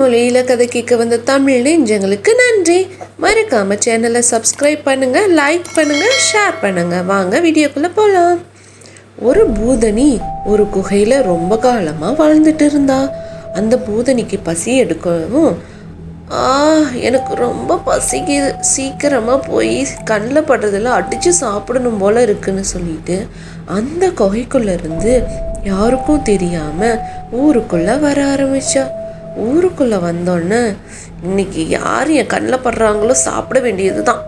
மொழியில் கதை கேட்க வந்த தமிழ் நெஞ்சங்களுக்கு நன்றி. மறக்காம சேனலை சப்ஸ்கிரைப் பண்ணுங்க லைக் பண்ணுங்க ஷேர் பண்ணுங்க. வாங்க வீடியோக்குள்ள போகலாம் ஒரு பூதனி ஒரு குகையில் ரொம்ப காலமாக வாழ்ந்துட்டு இருந்தா. அந்த பூதனிக்கு பசி எடுக்கவும் ஆ எனக்கு ரொம்ப பசிக்குது சீக்கிரமாக போய் கண்ணில் படுறதெல்லாம் அடித்து சாப்பிடணும் போல் இருக்குன்னு சொல்லிட்டு அந்த குகைக்குள்ளேருந்து யாருக்கும் தெரியாமல் ஊருக்குள்ளே வர ஆரம்பிச்சா. ஊருக்குள்ளே வந்தோடனே இன்னைக்கு யார் என் கண்ணில் படுறாங்களோ சாப்பிட வேண்டியது தான்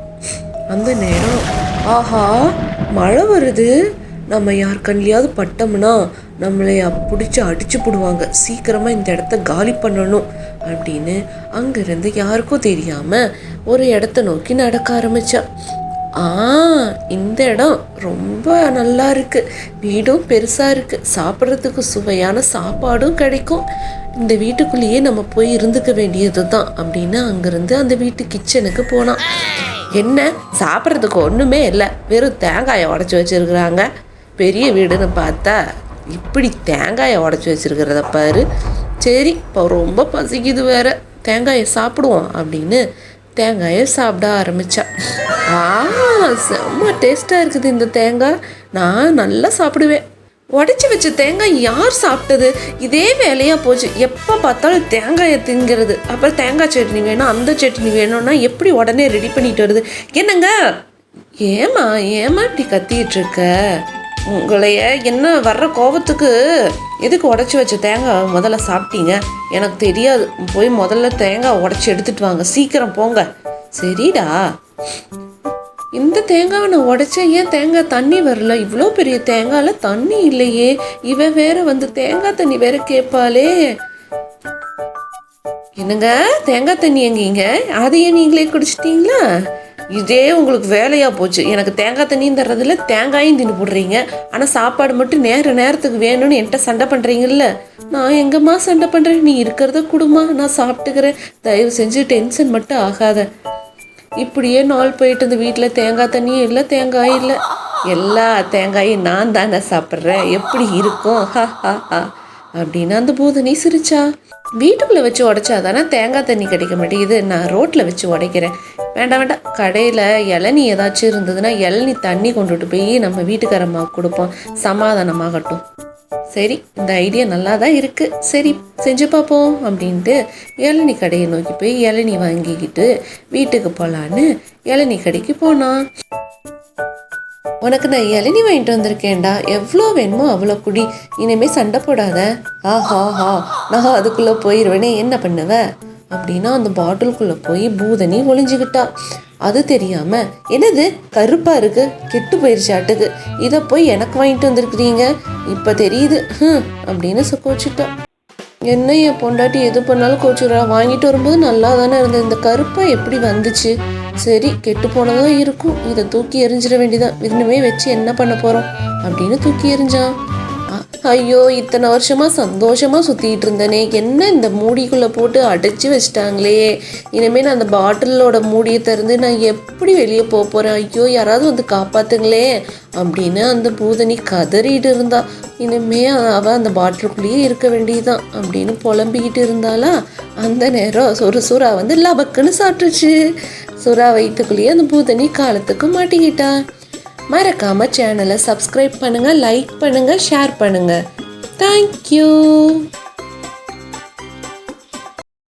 அந்த நேரம் ஆஹா மழை வருது. நம்ம யார் கண்லையாவது பட்டோம்னா நம்மளை பிடிச்சி அடிச்சு போடுவாங்க. சீக்கிரமாக இந்த இடத்த காலி பண்ணணும் அப்படின்னு அங்கேருந்து யாருக்கும் தெரியாமல் ஒரு இடத்த நோக்கி நடக்க ஆரம்பித்தேன் ஆ இந்த இடம் ரொம்ப நல்லா இருக்கு. வீடும் பெருசாக இருக்கு. சாப்பிட்றதுக்கு சுவையான சாப்பாடும் கிடைக்கும். இந்த வீட்டுக்குள்ளேயே நம்ம போய் இருந்துக்க வேண்டியது தான் அப்படின்னு அங்கேருந்து அந்த வீட்டு கிச்சனுக்கு போனான். என்ன? சாப்பிட்றதுக்கு ஒன்றுமே இல்லை. வெறும் தேங்காயை உடச்சி வச்சிருக்கிறாங்க. பெரிய வீடுன்னு பார்த்தா இப்படி தேங்காயை உடச்சி வச்சிருக்கிறத பாரு. சரி இப்போ ரொம்ப பசிக்குது வேற. தேங்காயை சாப்பிடுவோம் அப்படின்னு தேங்காயை சாப்பிட ஆரம்பிச்சா. ஆ செம்ம டேஸ்ட்டாக இருக்குது இந்த தேங்காய். நான் நல்லா சாப்பிடுவேன். உடச்சி வச்ச தேங்காய் யார் சாப்பிட்டது? இதே வேலையாக போச்சு. எப்போ பார்த்தாலும் தேங்காயை திங்கிறது. அப்புறம் தேங்காய் சட்னி வேணும் அந்த சட்னி வேணும்னா எப்படி உடனே ரெடி பண்ணிட்டு வருது? என்னங்க? ஏமா ஏமா இப்படி கத்திட்டு இருக்க? உங்களைய என்ன வர்ற கோபத்துக்கு எதுக்கு உடச்சி வச்ச தேங்காய் முதல்ல சாப்பிட்டீங்க? எனக்கு தெரியாது. போய் முதல்ல தேங்காய் உடச்சி எடுத்துட்டு வாங்க. சீக்கிரம் போங்க. சரிடா. இந்த தேங்காவை நான் உடைச்சேன் ஏன் தேங்காய் தண்ணி வரல? இவ்வளோ பெரிய தேங்காயில் தண்ணி இல்லையே. இவ வேற வந்து தேங்காய் தண்ணி வேற கேட்பாளே. என்னங்க? தேங்காய் தண்ணி எங்கீங்க? அதையே நீங்களே குடிச்சிட்டிங்களா? இதே உங்களுக்கு வேலையாக போச்சு. எனக்கு தேங்காய் தண்ணியும் தர்றதில்ல தேங்காயும் தின்னு போடுறீங்க. ஆனால் சாப்பாடு மட்டும் நேர நேரத்துக்கு வேணும்னு என்கிட்ட சண்டை பண்ணுறீங்கல்ல நான் எங்கம்மா சண்டை பண்ணுறேன் நீ இருக்கிறத கொடுமா நான் சாப்பிட்டுக்கிறேன். தயவு செஞ்சு டென்ஷன் மட்டும் ஆகாத. இப்படியே நாள் போயிட்டு இந்த வீட்டில் தேங்காய் தண்ணியும் இல்லை தேங்காய் இல்லை. எல்லா தேங்காயும் நான் தானே சாப்பிட்றேன். எப்படி இருக்கும்? ஹா ஹா ஹா. அப்படின்னு அந்த பூதனி சிரிச்சா. வீட்டுக்குள்ளே வச்சு உடைச்சா தானே தேங்காய் தண்ணி கிடைக்க மாட்டேங்குது. நான் ரோட்டில் வச்சு உடைக்கிறேன். வேண்டாம் வேண்டாம். கடையில் இளநி ஏதாச்சும் இருந்ததுன்னா இளநி தண்ணி கொண்டுட்டு போய் நம்ம வீட்டுக்காரம்மா கொடுப்போம். சமாதானமாகட்டும். சரி இந்த ஐடியா நல்லா தான் இருக்குது சரி செஞ்சு பார்ப்போம் அப்படின்ட்டு இளநி கடையை நோக்கி போய் இளநி வாங்கிக்கிட்டு வீட்டுக்கு போகலான்னு இளநி கடைக்கு போனான். உனக்கு நான் இளநி வாங்கிட்டு வந்திருக்கேன்டா. எவ்வளோ வேணுமோ அவ்வளோ குடி. இனிமேல் சண்டை போடாத. ஆஹா ஹா நான் அதுக்குள்ளே போயிடுவேனே. என்ன பண்ணுவ? அப்படின்னா அந்த பாட்டிலுக்குள்ளே போய் பூதனி ஒளிஞ்சுக்கிட்டா அது தெரியாம என்னது? கருப்பா இருக்கு. கெட்டு போயிருச்சாட்டுக்கு இதை போய் எனக்கு வாங்கிட்டு வந்திருக்கிறீங்க. இப்போ தெரியுது. ஹம் அப்படின்னு கோச்சிட்டா. என்ன என் பொண்டாட்டி எது பண்ணாலும் கோச்சுக்கிறா வாங்கிட்டு வரும்போது நல்லா தானே இருந்தது. இந்த கருப்பா எப்படி வந்துச்சு? சரி கெட்டு போனதா இருக்கும். இதை தூக்கி எறிஞ்சிட வேண்டியதான் இன்னுமே வச்சு என்ன பண்ண போகிறோம் அப்படின்னு தூக்கி எறிஞ்சான் ஐயோ இத்தனை வருஷமாக சந்தோஷமாக சுற்றிட்டு இருந்தேனே. என்ன இந்த மூடிக்குள்ளே போட்டு அடைச்சி வச்சிட்டாங்களே. இனிமேல் நான் அந்த பாட்டிலோட மூடியை திறந்து நான் எப்படி வெளியே போக போகிறேன் ஐயோ யாராவது வந்து காப்பாத்துங்களே. அப்படின்னு அந்த பூதனி கதறிட்டு இருந்தா. இனிமே அவள் அந்த பாட்டிலுக்குள்ளேயே இருக்க வேண்டியதுதான் அப்படின்னு புலம்பிக்கிட்டு இருந்தாளா. அந்த நேரம் ஒரு சுறா வந்து லபக்குன்னு சாப்பிட்டுச்சு சுறா வயிற்றுக்குள்ளேயே அந்த பூதனி காலத்துக்கு மாட்டிக்கிட்டா. மறக்காம சேனலை சப்ஸ்கிரைப் பண்ணுங்க லைக் பண்ணுங்க ஷேர் பண்ணுங்க. தேங்க்யூ